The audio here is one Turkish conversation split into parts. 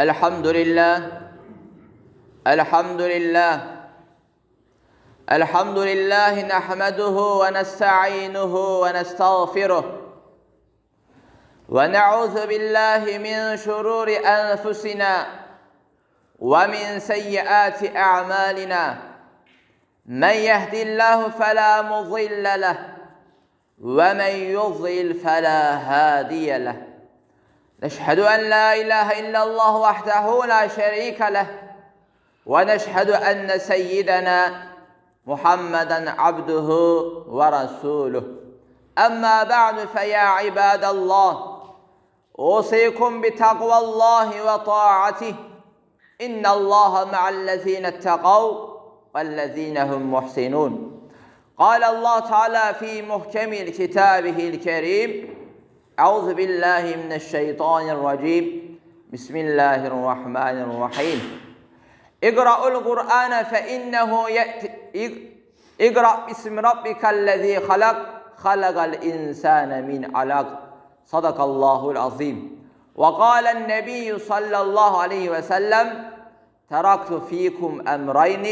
الحمد لله الحمد لله الحمد لله نحمده ونستعينه ونستغفره ونعوذ بالله من شرور أنفسنا ومن سيئات أعمالنا. من يهد الله فلا مضل له ومن يضلل فلا هادي له. نشهد أن لا إله إلا الله وحده لا شريك له ونشهد أن سيدنا محمدا عبده ورسوله. أما بعد فيا عباد الله أوصيكم بتقوى الله وطاعته. إن الله مع الذين اتقوا والذين هم محسنون. قال الله تعالى في محكم كتابه الكريم أعوذ بالله من الشيطان الرجيم. بسم الله الرحمن الرحيم. اقرأوا القرآن فإنه يأتي اقرأ باسم ربك الذي خلق خلق الإنسان من علق. صدق الله العظيم. وقال النبي صلى الله عليه وسلم تركت فيكم أمرين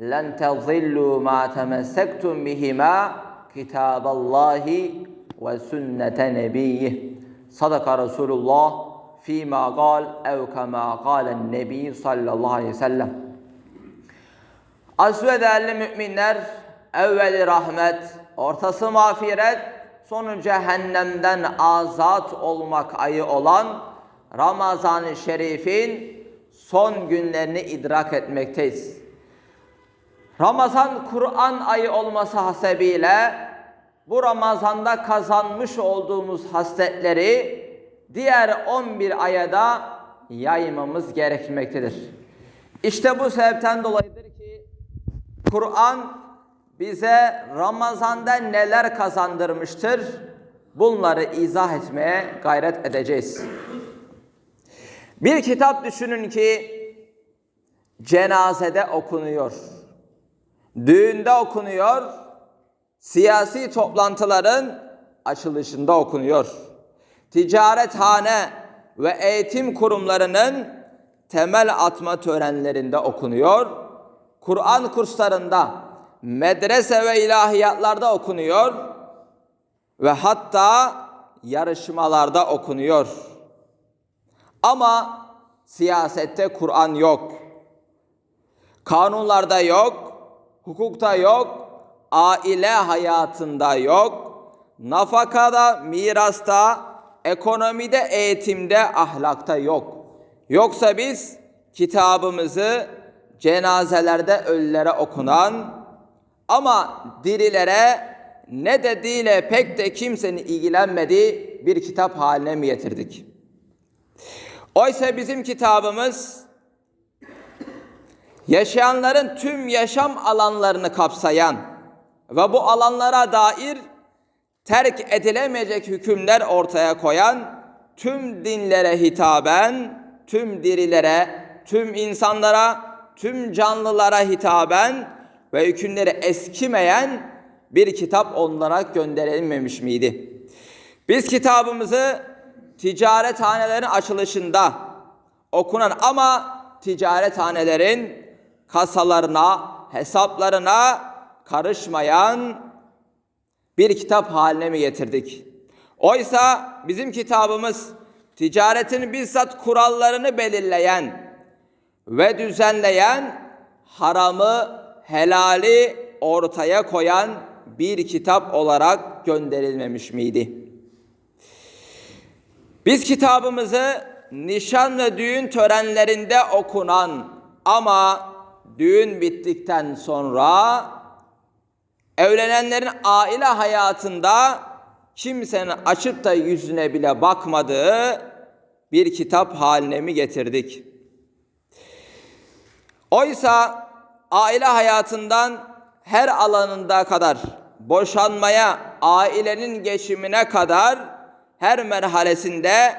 لن تضلوا ما تمسكتم بهما كتاب الله ve sünnete nebiyih. Sadaka Resulullah fîmâ gâl ev kemâ gâlen nebi sallallahu aleyhi ve sellem. Aziz ve değerli müminler, evveli rahmet, ortası mağfiret, sonu cehennemden azat olmak ayı olan Ramazan-ı Şerif'in son günlerini idrak etmekteyiz. Ramazan Kur'an ayı olması hasebiyle bu Ramazan'da kazanmış olduğumuz hasletleri diğer 11 aya da yaymamız gerekmektedir. İşte bu sebepten dolayıdır ki Kur'an bize Ramazan'da neler kazandırmıştır bunları izah etmeye gayret edeceğiz. Bir kitap düşünün ki cenazede okunuyor. Düğünde okunuyor, siyasi toplantıların açılışında okunuyor. Ticarethane ve eğitim kurumlarının temel atma törenlerinde okunuyor. Kur'an kurslarında, medrese ve ilahiyatlarda okunuyor ve hatta yarışmalarda okunuyor. Ama siyasette Kur'an yok. Kanunlarda yok, hukukta yok, aile hayatında yok, nafakada, mirasta, ekonomide, eğitimde, ahlakta yok. Yoksa biz kitabımızı cenazelerde ölülere okunan ama dirilere ne dediğiyle pek de kimsenin ilgilenmediği bir kitap haline mi getirdik? Oysa bizim kitabımız yaşayanların tüm yaşam alanlarını kapsayan ve bu alanlara dair terk edilemeyecek hükümler ortaya koyan tüm dinlere hitaben, tüm dirilere, tüm insanlara, tüm canlılara hitaben ve hükümleri eskimeyen bir kitap onlara gönderilmemiş miydi? Biz kitabımızı ticarethanelerin açılışında okunan ama ticarethanelerin kasalarına, hesaplarına karışmayan bir kitap haline mi getirdik? Oysa bizim kitabımız ticaretin bizzat kurallarını belirleyen ve düzenleyen haramı, helali ortaya koyan bir kitap olarak gönderilmemiş miydi? Biz kitabımızı nişan ve düğün törenlerinde okunan ama düğün bittikten sonra evlenenlerin aile hayatında kimsenin açıp da yüzüne bile bakmadığı bir kitap haline mi getirdik? Oysa aile hayatından her alanında kadar boşanmaya, ailenin geçimine kadar her merhalesinde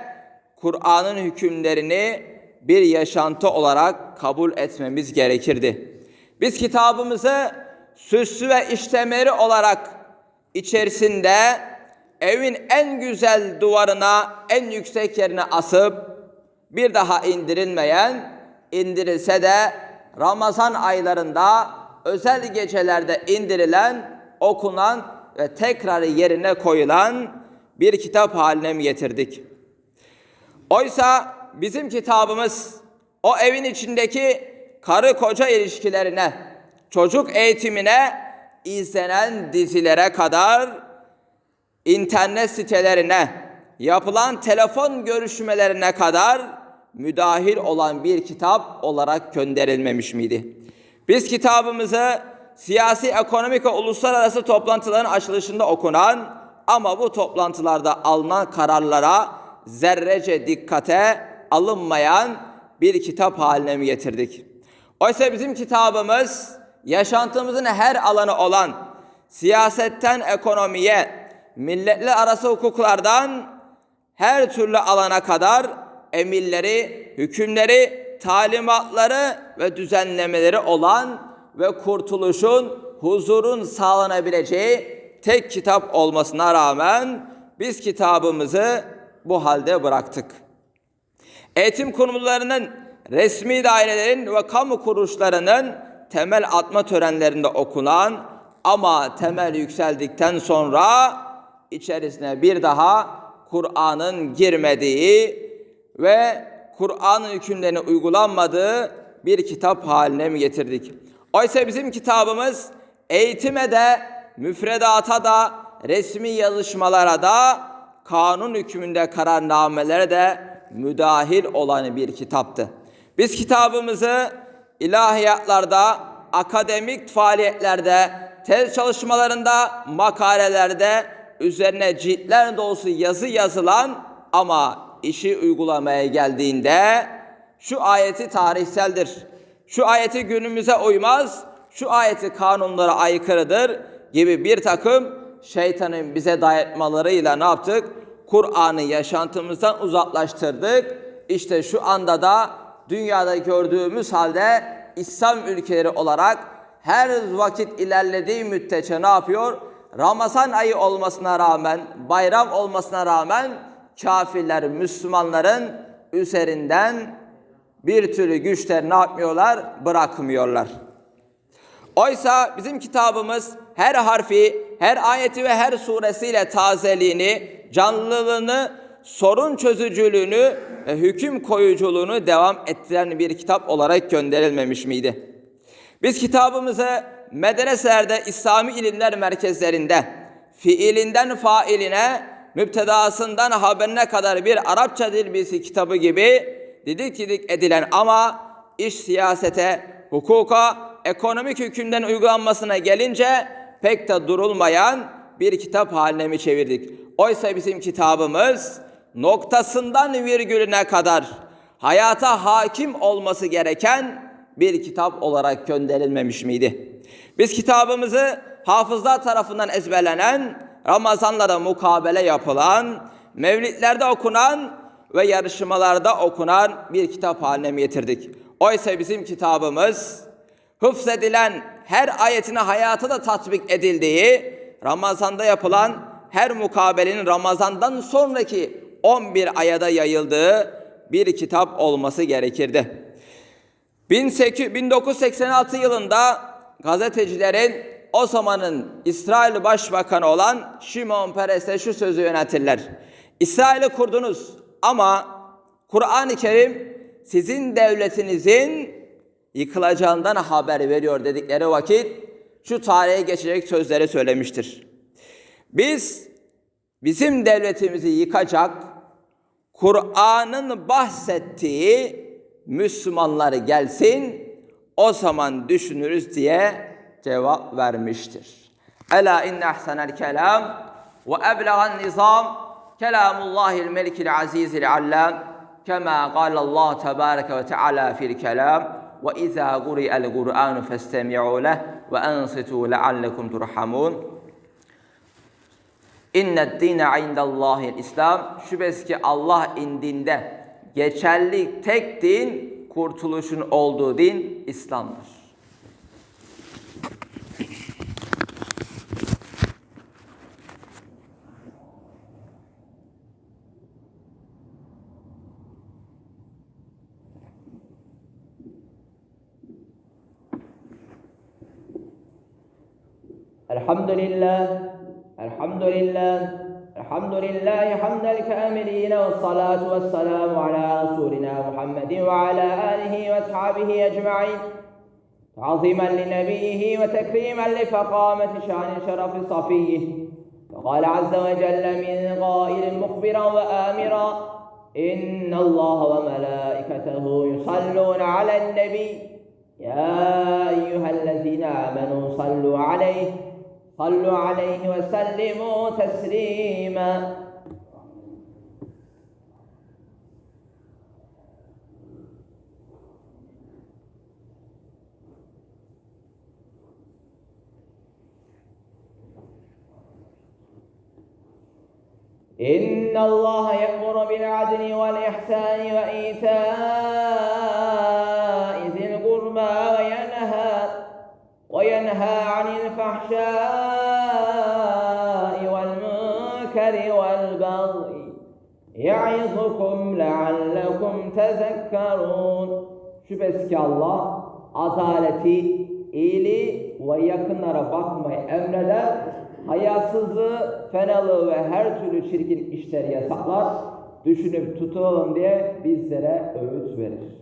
Kur'an'ın hükümlerini bir yaşantı olarak kabul etmemiz gerekirdi. Biz kitabımızı süslü ve işlemeri olarak içerisinde evin en güzel duvarına, en yüksek yerine asıp bir daha indirilmeyen, indirilse de Ramazan aylarında özel gecelerde indirilen, okunan ve tekrar yerine koyulan bir kitap haline mi getirdik? Oysa bizim kitabımız o evin içindeki karı koca ilişkilerine, çocuk eğitimine, izlenen dizilere kadar internet sitelerine, yapılan telefon görüşmelerine kadar müdahil olan bir kitap olarak gönderilmemiş miydi? Biz kitabımızı siyasi, ekonomik ve uluslararası toplantıların açılışında okunan ama bu toplantılarda alınan kararlara zerrece dikkate alınmayan bir kitap haline mi getirdik? Oysa bizim kitabımız yaşantımızın her alanı olan siyasetten ekonomiye, milletler arası hukuklardan her türlü alana kadar emirleri, hükümleri, talimatları ve düzenlemeleri olan ve kurtuluşun, huzurun sağlanabileceği tek kitap olmasına rağmen biz kitabımızı bu halde bıraktık. Eğitim kurumlarının, resmi dairelerin ve kamu kuruluşlarının temel atma törenlerinde okunan ama temel yükseldikten sonra içerisine bir daha Kur'an'ın girmediği ve Kur'an'ın hükümlerine uygulanmadığı bir kitap haline mi getirdik? Oysa bizim kitabımız eğitime de, müfredata da, resmi yazışmalara da, kanun hükmünde kararnamelere de müdahil olan bir kitaptı. Biz kitabımızı ilahiyatlarda, akademik faaliyetlerde, tez çalışmalarında, makalelerde üzerine ciltler dolusu yazı yazılan ama işi uygulamaya geldiğinde şu ayeti tarihseldir. Şu ayeti günümüze uymaz, şu ayeti kanunlara aykırıdır gibi bir takım şeytanın bize dayatmalarıyla ne yaptık? Kur'an'ı yaşantımızdan uzaklaştırdık. İşte şu anda da dünyada gördüğümüz halde İslam ülkeleri olarak her vakit ilerlediği müddetçe ne yapıyor? Ramazan ayı olmasına rağmen, bayram olmasına rağmen kafirler Müslümanların üzerinden bir türlü güçler ne yapmıyorlar? Bırakmıyorlar. Oysa bizim kitabımız her harfi, her ayeti ve her suresiyle tazeliğini, canlılığını, sorun çözücülüğünü ve hüküm koyuculuğunu devam ettiren bir kitap olarak gönderilmemiş miydi? Biz kitabımızı medreselerde, İslami ilimler merkezlerinde fiilinden failine, müptedasından haberine kadar bir Arapça dil bilgisi kitabı gibi didik didik edilen ama iş siyasete, hukuka, ekonomik hükümden uygulanmasına gelince pek de durulmayan bir kitap haline mi çevirdik? Oysa bizim kitabımız noktasından virgülüne kadar hayata hakim olması gereken bir kitap olarak gönderilmemiş miydi? Biz kitabımızı hafızlar tarafından ezberlenen, Ramazanlarda mukabele yapılan, mevlitlerde okunan ve yarışmalarda okunan bir kitap haline mi getirdik? Oysa bizim kitabımız hıfzedilen her ayetine hayata da tatbik edildiği, Ramazan'da yapılan her mukabelenin Ramazan'dan sonraki 11 ayada yayıldığı bir kitap olması gerekirdi. 1986 yılında gazetecilerin o zamanın İsrail Başbakanı olan Şimon Peres'e şu sözü yönetirler. İsrail'i kurdunuz ama Kur'an-ı Kerim sizin devletinizin yıkılacağından haber veriyor dedikleri vakit şu tarihe geçecek sözleri söylemiştir. Biz bizim devletimizi yıkacak Kur'an'ın bahsettiği Müslümanları gelsin o zaman düşünürüz diye cevap vermiştir. Ela inne ahsenel kelam ve eblegan nizam kelamullahil melikil azizil allam kema galallah tebareke ve teala fil kelam ve izâ guri'el Kur'an festemi'u leh ve ensitu leallekum turhamun. İnne dine indallahil İslam. Şüphesiz ki Allah indinde geçerli tek din kurtuluşun olduğu din İslam'dır. Elhamdülillah الحمد لله الحمد لله حمد الكاملين والصلاة والسلام على رسولنا محمد وعلى آله وأصحابه أجمعين. تعظيما لنبيه وتكريما لفقامة شأن شرف صفيه. فقال عز وجل من قائل مخبرا وآمرا إن الله وملائكته يصلون على النبي. يا أيها الذين آمنوا صلوا عليه. صلوا عليه وسلموا تسليما. إن الله يأمر بالعدل والإحسان وإيتاء ذي القربى وينهى وينهى عن الفحشاء والمنكر والبغي يعظكم لعلكم تذكرون Şüphesiz ki Allah adaleti, iyiliği ve yakınlara bakmayı emreder, hayasızlığı, fenalığı ve her türlü çirkin işleri yasaklar, düşünüp tutulalım diye bizlere öğüt verir.